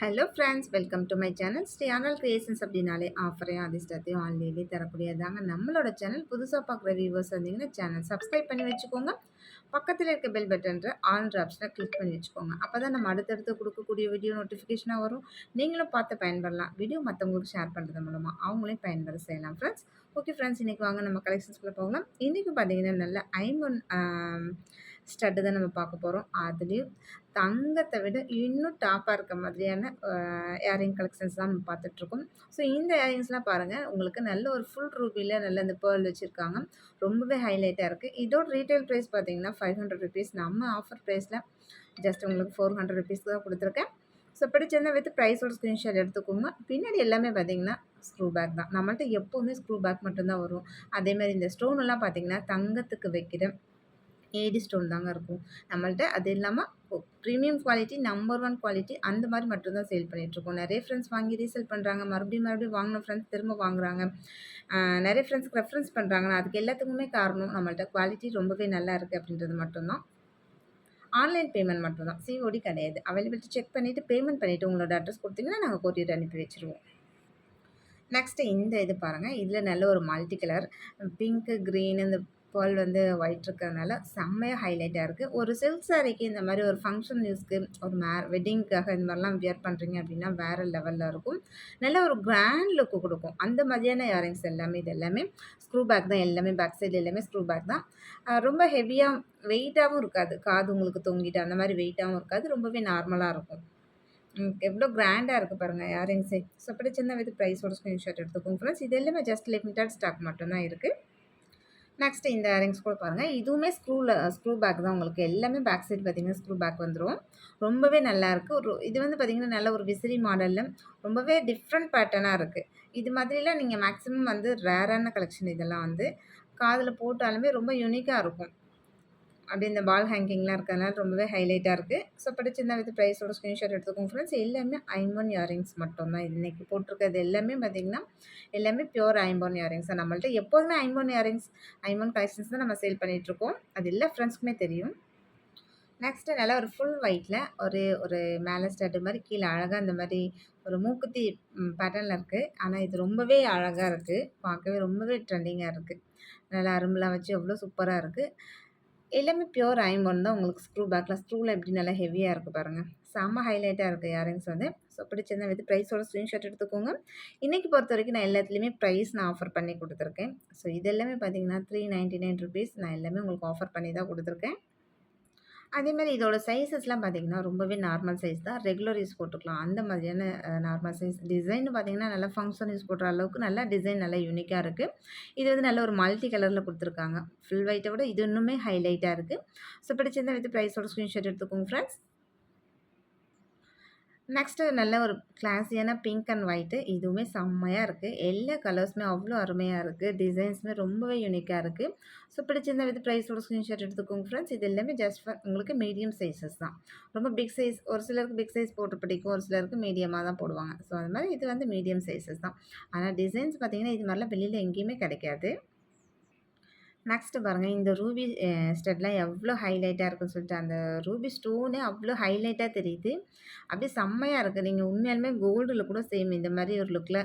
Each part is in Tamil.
Hello friends welcome to my channel Shri ஆனல் creations அப்படின்னாலே ஆஃபரையும் அதிர்ஷ்டத்தையும் ஆன்லைன்லேயே தரக்கூடியதாங்க நம்மளோட சேனல் புதுசாக பார்க்குற வியூவர்ஸ் வந்தீங்கன்னா சேனல் சப்ஸ்கிரைப் பண்ணி வச்சுக்கோங்க. பக்கத்தில் இருக்க பெல் பட்டன்ற ஆன்ற ஆப்ஷனை கிளிக் பண்ணி வச்சுக்கோங்க. அப்போ தான் நம்ம அடுத்தடுத்து கொடுக்கக்கூடிய வீடியோ நோட்டிஃபிகேஷனாக வரும். நீங்களும் பார்த்து பயன்படலாம். வீடியோ மற்றவங்களுக்கு ஷேர் பண்ணுறது மூலமாக அவங்களையும் பயன்பட செய்யலாம் ஃப்ரெண்ட்ஸ் ஓகே ஃப்ரெண்ட்ஸ் இன்றைக்கி வாங்க நம்ம கலெக்ஷன்ஸ்குள்ளே போகலாம். இன்றைக்கி பார்த்தீங்கன்னா நல்ல ஐம்பொன் ஸ்டட்டு தான் நம்ம பார்க்க போகிறோம் அதுலேயும் தங்கத்தை விட இன்னும் டாப்பாக இருக்க மாதிரியான இயரிங் கலெக்ஷன்ஸ் தான் நம்ம பார்த்துட்ருக்கோம் ஸோ இந்த இயரிங்ஸ்லாம் பாருங்கள் உங்களுக்கு நல்ல ஒரு ஃபுல் ரூபியில் நல்ல இந்த பேர்ல் வச்சுருக்காங்க. ரொம்பவே ஹைலைட்டாக இருக்குது இதோட ரீட்டைல் ப்ரைஸ் பார்த்தீங்கன்னா ஃபைவ் ஹண்ட்ரட் ருபீஸ் நம்ம ஆஃபர் ப்ரைஸில் ஜஸ்ட் உங்களுக்கு ஃபோர் ஹண்ட்ரட் ருபீஸ்க்கு தான் கொடுத்துருக்கேன். ஸோ பிடிச்சிருந்தா வித் ப்ரைஸோட ஸ்க்ரீன்ஷாட் எடுத்துக்கோங்க. பின்னாடி எல்லாமே பார்த்தீங்கன்னா ஸ்க்ரூ பேக் தான். நம்மள்ட்ட எப்போவுமே ஸ்க்ரூ பேக் மட்டும்தான் வரும். அதேமாதிரி இந்த ஸ்டோன் எல்லாம் பார்த்தீங்கன்னா தங்கத்துக்கு வைக்கிற ஏடி ஸ்டோன் தாங்க இருக்கும். நம்மள்ட்ட அது இல்லாமல் premium quality number one quality அந்த மாதிரி மட்டும்தான் சேல் பண்ணிகிட்ருக்கோம் நிறைய ஃப்ரெண்ட்ஸ் வாங்கி ரீசேல் பண்ணுறாங்க மறுபடியும் மறுபடியும் வாங்கின ஃப்ரெண்ட்ஸ் திரும்ப வாங்குறாங்க. நிறைய ஃப்ரெண்ட்ஸ்க்கு ரெஃபரன்ஸ் பண்ணுறாங்க அதுக்கு எல்லாத்துக்குமே காரணம் நம்மள்ட்ட குவாலிட்டி ரொம்பவே நல்லா இருக்குது அப்படின்றது மட்டும்தான் ஆன்லைன் பேமெண்ட் மட்டும்தான் சிஓடி கிடையாது. அவைலபிலிட்டி செக் பண்ணிவிட்டு பேமெண்ட் பண்ணிவிட்டு உங்களோட அட்ரஸ் கொடுத்தீங்கன்னா நாங்கள் கொரியர் அனுப்பி வச்சுருவோம். நெக்ஸ்ட்டு இந்த இது பாருங்கள் இதில் நல்ல ஒரு மல்டி கலர் பிங்க்கு க்ரீன் இந்த பால் வந்து ஒயிட் இருக்கிறதுனால செம்மையாக ஹைலைட்டாக இருக்குது ஒரு சில்க் சாரிக்கு இந்த மாதிரி ஒரு ஃபங்க்ஷன் நியூஸ்க்கு ஒரு மே வெட்டிங்க்காக இந்த மாதிரிலாம் வியர் பண்ணுறீங்க அப்படின்னா வேறு லெவலில் இருக்கும். நல்ல ஒரு கிராண்ட் லுக்கு கொடுக்கும். அந்த மாதிரியான இயரிங்ஸ் எல்லாமே இது எல்லாமே ஸ்க்ரூ பேக் தான். எல்லாமே பேக் சைடு எல்லாமே ஸ்க்ரூ பேக் தான். ரொம்ப ஹெவியாக வெயிட்டாகவும் இருக்காது. காது உங்களுக்கு தொங்கிட்டு அந்த மாதிரி வெயிட்டாகவும் இருக்காது. ரொம்பவே நார்மலாக இருக்கும். எவ்வளோ கிராண்டாக இருக்குது பாருங்கள் இயரிங்ஸே ஸோ சின்ன வித் ப்ரைஸோட ஸ்க்ரீன்ஷாட் எடுத்துக்கோங்க ஃப்ரெண்ட்ஸ் இது எல்லாமே ஜஸ்ட் லிமிட்டட் ஸ்டாக் மட்டும்தான் இருக்குது நெக்ஸ்ட்டு இந்த இயரிங்ஸ் கூட பாருங்கள் இதுவுமே ஸ்க்ரூவில் ஸ்க்ரூ பேக் தான் உங்களுக்கு. எல்லாமே பேக் சைடு பார்த்திங்கன்னா ஸ்க்ரூ பேக் வந்துடும் ரொம்பவே நல்லாயிருக்கு ஒரு இது வந்து பார்த்திங்கன்னா நல்ல ஒரு விசிறி மாடலில் ரொம்பவே டிஃப்ரெண்ட் பேட்டர்னாக இருக்குது இது மாதிரிலாம் நீங்கள் மேக்ஸிமம் வந்து ரேரான கலெக்ஷன் இதெல்லாம் வந்து காதில் போட்டாலுமே ரொம்ப யூனிக்காக இருக்கும். அப்படி இந்த பால் ஹேங்கிங்லாம் இருக்கிறதுனால ரொம்பவே ஹைலைட்டாக இருக்குது ஸோ படிச்சிருந்தா வித் ப்ரைஸோட ஸ்க்ரீன்ஷாட் எடுத்துக்கோங்க ஃப்ரெண்ட்ஸ் எல்லாமே ஐம்பன் இயரிங்ஸ் மட்டும்தான். இன்றைக்கி போட்டிருக்கிறது எல்லாமே பார்த்திங்கன்னா எல்லாமே பியூர் ஐம்பன் இயரிங்ஸ் தான். நம்மள்ட்ட எப்போதுமே ஐம்பன் இயரிங்ஸ் ஐம்பன் கலெக்ஷன்ஸ் தான் நம்ம சேல் பண்ணிகிட்ருக்கோம் அது எல்லா ஃப்ரெண்ட்ஸ்க்குமே தெரியும். நெக்ஸ்ட்டு நல்லா ஒரு ஃபுல் ஒயிட்டில் ஒரு ஒரு மேலே ஸ்டார்ட் மாதிரி கீழே அழகாக அந்த மாதிரி ஒரு மூக்குத்தி பேட்டர்னில் இருக்குது ஆனால் இது ரொம்பவே அழகாக இருக்குது பார்க்கவே ரொம்பவே ட்ரெண்டிங்காக இருக்குது நல்லா அரும்புலாம் வச்சு எவ்வளோ சூப்பராக இருக்குது எல்லாமே பியூர் ஐம்பொன் தான் உங்களுக்கு ஸ்க்ரூ பேக்கில் ஸ்க்ரூவில் எப்படி நல்லா ஹெவியாக இருக்குது பாருங்கள் செம்ம ஹைலைட்டாக இருக்குது இயரிங்ஸ் வந்து. ஸோ பிடிச்சிருந்தா வித் ப்ரைஸோட ஸ்க்ரீன்ஷாட் எடுத்துக்கோங்க. இன்றைக்கி பொறுத்த வரைக்கும் நான் எல்லாத்துலேயுமே ப்ரைஸ் நான் ஆஃபர் பண்ணி கொடுத்துருக்கேன். ஸோ இது எல்லாமே பார்த்தீங்கன்னா த்ரீ நைன்ட்டி நைன் ருபீஸ் நான் எல்லாமே உங்களுக்கு ஆஃபர் பண்ணி தான் கொடுத்துருக்கேன். அதேமாதிரி இதோட சைஸஸ்லாம் பார்த்திங்கன்னா ரொம்பவே நார்மல் சைஸ் தான். ரெகுலர் யூஸ் போட்டுக்கலாம். அந்த மாதிரியான நார்மல் சைஸ் டிசைன் பார்த்திங்கன்னா நல்லா ஃபங்க்ஷன் யூஸ் போடுற அளவுக்கு நல்லா டிசைன் நல்லா யூனிக்காக இருக்குது இது வந்து நல்ல ஒரு மல்டி கலரில் கொடுத்துருக்காங்க. ஃபுல் ஒயிட்டை விட இது இன்னுமே ஹைலைட்டாக இருக்குது ஸோ பிடிச்சிருந்தா வித் ப்ரைஸோட ஸ்க்ரீன்ஷாட் எடுத்துக்கோங்க ஃப்ரெண்ட்ஸ் நெக்ஸ்ட்டு நல்ல ஒரு கிளாஸியான பிங்க் அண்ட் ஒயிட்டு இதுவுமே செம்மையாக இருக்குது எல்லா கலர்ஸுமே அவ்வளோ அருமையாக இருக்குது டிசைன்ஸுமே ரொம்பவே யூனிக்காக இருக்குது ஸோ பிடிச்சிருந்த வித் ப்ரைஸோட ஸ்க்ரீன்ஷாட் எடுத்துக்கோங்க ஃப்ரெண்ட்ஸ் இது எல்லாமே ஜஸ்ட் ஃபார் உங்களுக்கு மீடியம் சைஸஸ் தான். ரொம்ப பிக் சைஸ் ஒரு சிலருக்கு பிக் சைஸ் போட்டு பிடிக்கும் ஒரு சிலருக்கு மீடியமாக தான் போடுவாங்க. ஸோ அது மாதிரி இது வந்து மீடியம் சைஸஸ் தான். ஆனால் டிசைன்ஸ் பார்த்திங்கன்னா இது மாதிரிலாம் வெளியில் எங்கேயுமே கிடைக்காது. நெக்ஸ்ட்டு பாருங்கள் இந்த ரூபி ஸ்டெட்லாம் எவ்வளோ ஹைலைட்டாக இருக்குன்னு சொல்லிட்டு அந்த ரூபி ஸ்டோனே அவ்வளோ ஹைலைட்டாக தெரியுது. அப்படியே செம்மையாக இருக்குது நீங்கள் உண்மையாலுமே கோல்டில் கூட சேம் இந்த மாதிரி ஒரு லுக்கில்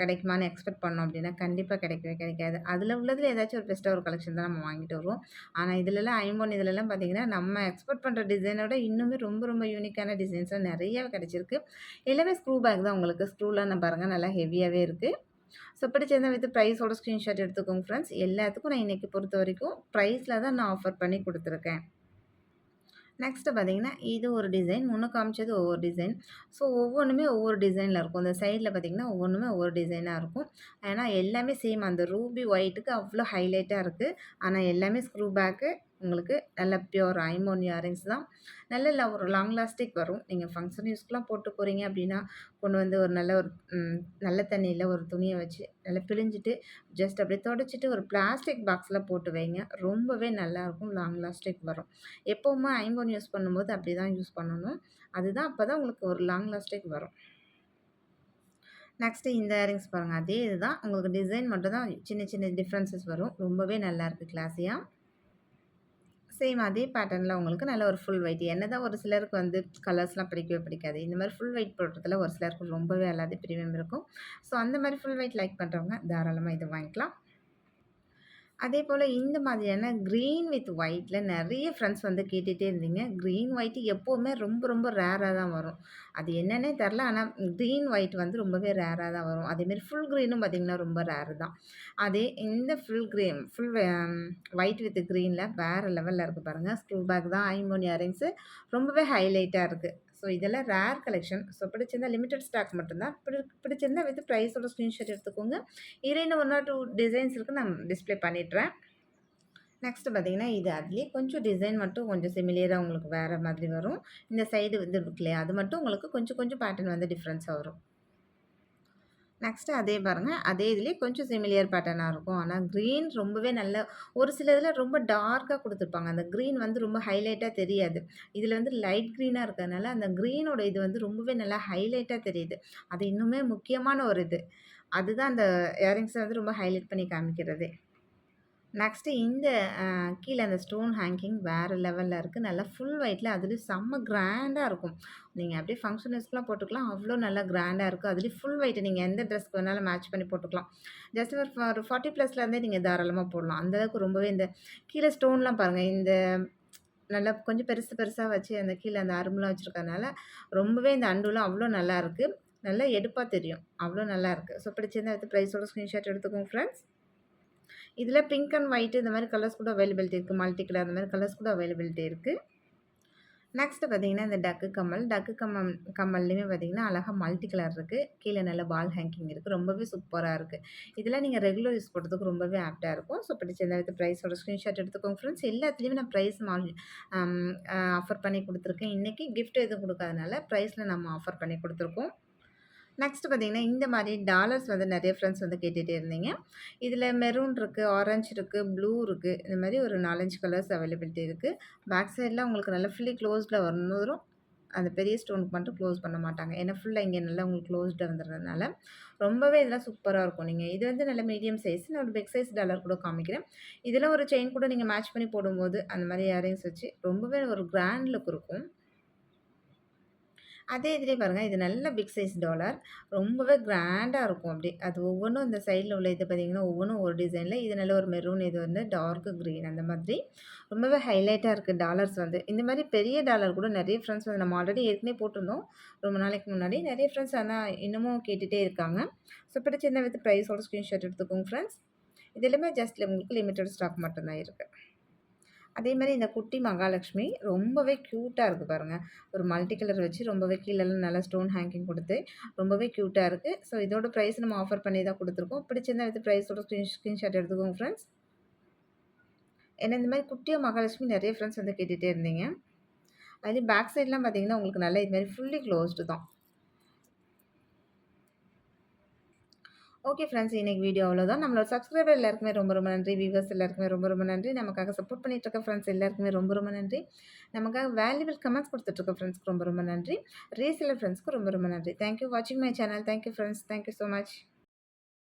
கிடைக்குமான்னு எக்ஸ்பெக்ட் பண்ணோம் அப்படின்னா கண்டிப்பாக கிடைக்கவே கிடைக்காது. அதில் உள்ளதில் ஏதாச்சும் ஒரு பெஸ்ட்டாக ஒரு கலெக்ஷன் தான் நம்ம வாங்கிட்டு வருவோம். ஆனால் இதிலலாம் ஐம்பொன் இதிலலாம் பார்த்திங்கன்னா நம்ம எக்ஸ்பெக்ட் பண்ணுற டிசைனோட இன்னுமே ரொம்ப ரொம்ப யூனிக்கான டிசைன்ஸ்லாம் நிறைய கிடச்சிருக்கு. எல்லாமே ஸ்க்ரூ பேக் தான் உங்களுக்கு. ஸ்க்ரூலாம் பாருங்கள் நல்லா ஹெவியாகவே இருக்குது ஸோ பிடிச்சிருந்தா வித் ப்ரைஸோட ஸ்க்ரீன்ஷாட் எடுத்துக்கோங்க ஃப்ரெண்ட்ஸ் எல்லாத்துக்கும் நான் இன்றைக்கி பொறுத்த வரைக்கும் ப்ரைஸில் தான் நான் ஆஃபர் பண்ணி கொடுத்துருக்கேன். நெக்ஸ்ட்டு பார்த்தீங்கன்னா இது ஒரு டிசைன் முன்னே காமிச்சது ஒவ்வொரு டிசைன் ஸோ ஒவ்வொன்றுமே ஒவ்வொரு டிசைனில் இருக்கும். இந்த சைடில் பார்த்திங்கன்னா ஒவ்வொன்றுமே ஒவ்வொரு டிசைனாக இருக்கும். ஏன்னா எல்லாமே சேம் அந்த ரூபி ஒயிட்டுக்கு அவ்வளோ ஹைலைட்டாக இருக்குது ஆனால் எல்லாமே ஸ்க்ரூ பேக்கு உங்களுக்கு நல்ல பியூர் ஐமோன் இயரிங்ஸ் தான். நல்ல ஒரு லாங் லாஸ்டிக் வரும். நீங்கள் ஃபங்க்ஷன் யூஸ்க்கெலாம் போட்டு போகிறீங்க அப்படின்னா கொண்டு வந்து ஒரு நல்ல ஒரு நல்ல தண்ணியில் ஒரு துணியை வச்சு நல்லா பிழிஞ்சிட்டு ஜஸ்ட் அப்படியே தொடச்சிட்டு ஒரு பிளாஸ்டிக் பாக்ஸில் போட்டு வைங்க. ரொம்பவே நல்லாயிருக்கும் லாங் லாஸ்டிக் வரும். எப்போவுமே ஐம்பொன் யூஸ் பண்ணும்போது அப்படி தான் யூஸ் பண்ணணும். அதுதான் அப்போ தான் உங்களுக்கு ஒரு லாங் லாஸ்டிக் வரும். நெக்ஸ்ட்டு இந்த இயரிங்ஸ் பாருங்கள் அதே இதுதான். உங்களுக்கு டிசைன் மட்டும் தான் சின்ன சின்ன டிஃப்ரென்சஸ் வரும். ரொம்பவே நல்லாயிருக்கு கிளாஸியாக சேம் அதே பேட்டர்னில் உங்களுக்கு நல்ல ஒரு ஃபுல் ஒயிட் என்ன தான் ஒரு சிலருக்கு வந்து கலர்ஸ்லாம் பிடிக்கவே பிடிக்காது. இந்த மாதிரி ஃபுல் ஒயிட் போடுறதுல ஒரு சிலருக்கு ரொம்பவே அல்லாது ப்ரீமியம் இருக்கும். ஸோ அந்த மாதிரி ஃபுல் ஒயிட் லைக் பண்ணுறவங்க தாராளமாக இது வாங்கிக்கலாம். அதே போல் இந்த மாதிரியான க்ரீன் வித் ஒயிட்டில் நிறைய ஃப்ரெண்ட்ஸ் வந்து கேட்டுகிட்டே இருந்தீங்க. க்ரீன் ஒயிட்டு எப்போவுமே ரொம்ப ரொம்ப ரேராக தான் வரும். அது என்னன்னே தெரில ஆனால் க்ரீன் ஒயிட் வந்து ரொம்பவே ரேராக தான் வரும். அதேமாரி ஃபுல் க்ரீனும் பார்த்திங்கன்னா ரொம்ப ரேரு தான். அதே இந்த full green full white with க்ரீனில் வேறு லெவலில் இருக்குது பாருங்கள் ஸ்க்ரூ பேக் தான் ஐமோன் இயரிங்ஸு ரொம்பவே ஹைலைட்டாக இருக்குது ஸோ இதெல்லாம் ரேர் கலெக்ஷன் ஸோ பிடிச்சிருந்தா லிமிடெட் ஸ்டாக் மட்டும்தான். பிடி பிடிச்சிருந்தா வித் ப்ரைஸோட ஸ்க்ரீன்ஷாட் எடுத்துக்கோங்க. இதில் இன்னும் ஒன் ஆர் டூ டிசைன்ஸ் இருக்குது நான் டிஸ்பிளே பண்ணிடுறேன். நெக்ஸ்ட்டு பார்த்தீங்கன்னா இது அதுலேயே கொஞ்சம் டிசைன் மட்டும் கொஞ்சம் சிமிலியராக உங்களுக்கு வேறு மாதிரி வரும். இந்த சைடு வந்து இருக்கு இல்லையா? அது மட்டும் உங்களுக்கு கொஞ்சம் கொஞ்சம் பேட்டர்ன் வந்து டிஃப்ரென்ஸாக வரும். நெக்ஸ்ட்டு அதே பாருங்கள் அதே இதுலேயே கொஞ்சம் சிமிலியர் பேட்டர்னாக இருக்கும். ஆனால் க்ரீன் ரொம்பவே நல்ல ஒரு சில இதில் ரொம்ப டார்க்காக கொடுத்துருப்பாங்க. அந்த க்ரீன் வந்து ரொம்ப ஹைலைட்டாக தெரியாது. இதில் வந்து லைட் க்ரீனாக இருக்கிறதுனால அந்த க்ரீனோட இது வந்து ரொம்பவே நல்லா ஹைலைட்டாக தெரியுது. அது இன்னுமே முக்கியமான ஒரு இது. அதுதான் அந்த இயரிங்ஸை வந்து ரொம்ப ஹைலைட் பண்ணி காமிக்கிறது. நெக்ஸ்ட்டு இந்த கீழே அந்த ஸ்டோன் ஹேங்கிங் வேறு லெவலில் இருக்குது நல்லா ஃபுல் ஒயிட்டில் அதுலேயும் செம்ம கிராண்டாக இருக்கும். நீங்கள் அப்படியே ஃபங்க்ஷனஸ்க்குலாம் போட்டுக்கலாம். அவ்வளோ நல்லா கிராண்டாக இருக்குது அதுலேயும் ஃபுல் ஒயிட்டு நீங்கள் எந்த ட்ரெஸ்க்கு வேணாலும் மேட்ச் பண்ணி போட்டுக்கலாம். ஜஸ்ட் ஒரு ஒரு ஃபார்ட்டி ப்ளஸ்லேருந்தே நீங்கள் தாராளமாக போடலாம். அந்தளவுக்கு ரொம்பவே இந்த கீழே ஸ்டோன்லாம் பாருங்கள் இந்த நல்லா கொஞ்சம் பெருசு பெருசாக வச்சு அந்த கீழே அந்த அரும்புலாம் வச்சுருக்கறனால ரொம்பவே இந்த அண்டுலாம் அவ்வளோ நல்லா இருக்குது நல்லா எடுப்பாக தெரியும். அவ்வளோ நல்லா இருக்குது ஸோ பிடிச்சிருந்தா எடுத்து ப்ரைஸோட ஸ்க்ரீன்ஷாட் எடுத்துக்கோங்க ஃப்ரெண்ட்ஸ் இதில் பிங்க் அண்ட் ஒயிட்டு இந்த மாதிரி கலர்ஸ் கூட அவைலபிலிட்டி இருக்குது மல்டி கலர் அந்த மாதிரி கலர்ஸ் கூட அவைலபிலிட்டி இருக்குது நெக்ஸ்ட்டு பார்த்தீங்கன்னா இந்த டக்கு கம்மல். டக்கு கம்மல் கம்மல்லையுமே பார்த்தீங்கன்னா அழகாக மல்டி கலர் இருக்குது கீழே நல்ல பால் ஹேங்கிங் இருக்குது ரொம்பவே சூப்பராக இருக்குது இதெல்லாம் நீங்கள் ரெகுலர் யூஸ் போடுறதுக்கு ரொம்பவே ஆப்டாக இருக்கும். ஸோ பிடிச்ச வித் ப்ரைஸோட ஸ்க்ரீன்ஷாட் எடுத்துக்கோங்க ஃப்ரெண்ட்ஸ் எல்லாத்துலேயுமே நான் ப்ரைஸ் மால் ஆஃபர் பண்ணி கொடுத்துருக்கேன். இன்றைக்கி கிஃப்ட் எதுவும் கொடுக்காதனால ப்ரைஸில் நம்ம ஆஃபர் பண்ணி கொடுத்துருக்கோம். நெக்ஸ்ட் பார்த்திங்கன்னா இந்த மாதிரி டாலர்ஸ் வந்து நிறைய ஃப்ரெண்ட்ஸ் வந்து கேட்டுகிட்டே இருந்தீங்க. இதில் மெரூன் இருக்குது ஆரஞ்சு இருக்குது ப்ளூ இருக்குது இந்த மாதிரி ஒரு நாலஞ்சு கலர்ஸ் அவைலபிலிட்டி இருக்குது பேக் சைடில் உங்களுக்கு நல்லா ஃபுல்லி க்ளோஸில் வரணும் அந்த பெரிய ஸ்டோனுக்கு மட்டும் க்ளோஸ் பண்ண மாட்டாங்க. ஏன்னா ஃபுல்லாக இங்கே நல்லா உங்களுக்கு க்ளோஸ்டாக வந்துடுறதுனால. ரொம்பவே இதெல்லாம் சூப்பராக இருக்கும். நீங்கள் இது வந்து நல்ல மீடியம் சைஸ் நான் ஒரு பிக் சைஸ் டாலர் கூட காமிக்கிறேன். இதில் ஒரு செயின் கூட நீங்கள் மேட்ச் பண்ணி போடும்போது அந்த மாதிரி இயரிங்ஸ் வச்சு ரொம்பவே ஒரு கிராண்ட் லுக் இருக்கும். அதே இதிலே பாருங்கள் இது நல்ல பிக் சைஸ் டாலர் ரொம்பவே கிராண்டாக இருக்கும் அப்படி. அது ஒவ்வொன்றும் இந்த சைடில் உள்ள இது பார்த்திங்கன்னா ஒவ்வொன்றும் ஒரு டிசைனில் இது நல்ல ஒரு மெரூன் இது வந்து டார்க் க்ரீன் அந்த மாதிரி. ரொம்பவே ஹைலைட்டாக இருக்குது டாலர்ஸ் வந்து. இந்த மாதிரி பெரிய டாலர் கூட நிறைய ஃப்ரெண்ட்ஸ் வந்து நம்ம ஆல்ரெடி ஏற்கனவே போட்டிருந்தோம். ரொம்ப நாளைக்கு முன்னாடி நிறைய ஃப்ரெண்ட்ஸ் ஆனால் இன்னமும் கேட்டுகிட்டே இருக்காங்க. ஸோ பிடிச்சிருந்த வித் ப்ரைஸோட ஸ்க்ரீன்ஷாட் எடுத்துக்கோங்க ஃப்ரெண்ட்ஸ் இது எல்லாமே ஜஸ்ட் உங்களுக்கு லிமிட்டட் ஸ்டாக் மட்டும்தான் இருக்குது அதே மாதிரி இந்த குட்டி மகாலட்சுமி ரொம்பவே க்யூட்டாக இருக்குது பாருங்கள் ஒரு மல்டி கலர் வச்சு ரொம்பவே கீழெல்லாம் நல்லா ஸ்டோன் ஹேங்கிங் கொடுத்து ரொம்பவே க்யூட்டாக இருக்குது ஸோ இதோட ப்ரைஸ் நம்ம ஆஃபர் பண்ணி தான் கொடுத்துருக்கோம். பிடிச்சிருந்தா எடுத்து ப்ரைஸோட ஸ்க்ரீன் ஸ்க்ரீன்ஷாட் எடுத்துக்கோங்க ஃப்ரெண்ட்ஸ் ஏன்னா இந்த மாதிரி குட்டியாக மகாலட்சுமி நிறைய ஃப்ரெண்ட்ஸ் வந்து கேட்டுகிட்டே இருந்தீங்க. அதுலேயும் பேக் சைட்லாம் பார்த்தீங்கன்னா உங்களுக்கு நல்லா இது மாதிரி ஃபுல்லி க்ளோஸ்டு தான். ஓகே ஃப்ரெண்ட்ஸ் இன்றைக்கி வீடியோ அவ்வளோதான் நம்மளோட சப்ஸ்கிரைபர் எல்லாருக்குமே ரொம்ப ரொம்ப நன்றி. வியூவர்ஸ் எல்லாருக்குமே ரொம்ப ரொம்ப நன்றி. நமக்காக சப்போர்ட் பண்ணிட்டு இருக்க ஃப்ரெண்ட்ஸ் எல்லாருக்குமே ரொம்ப ரொம்ப நன்றி. நமக்காக வேல்யூபிள் கமெண்ட்ஸ் கொடுத்துட்ருக்க ஃப்ரெண்ட்ஸ்க்கு ரொம்ப ரொம்ப நன்றி. ரீசெலர் ஃப்ரெண்ட்ஸ்க்கு ரொம்ப ரொம்ப நன்றி. தேங்க்யூ வாட்சிங் my channel thank you friends thank you so much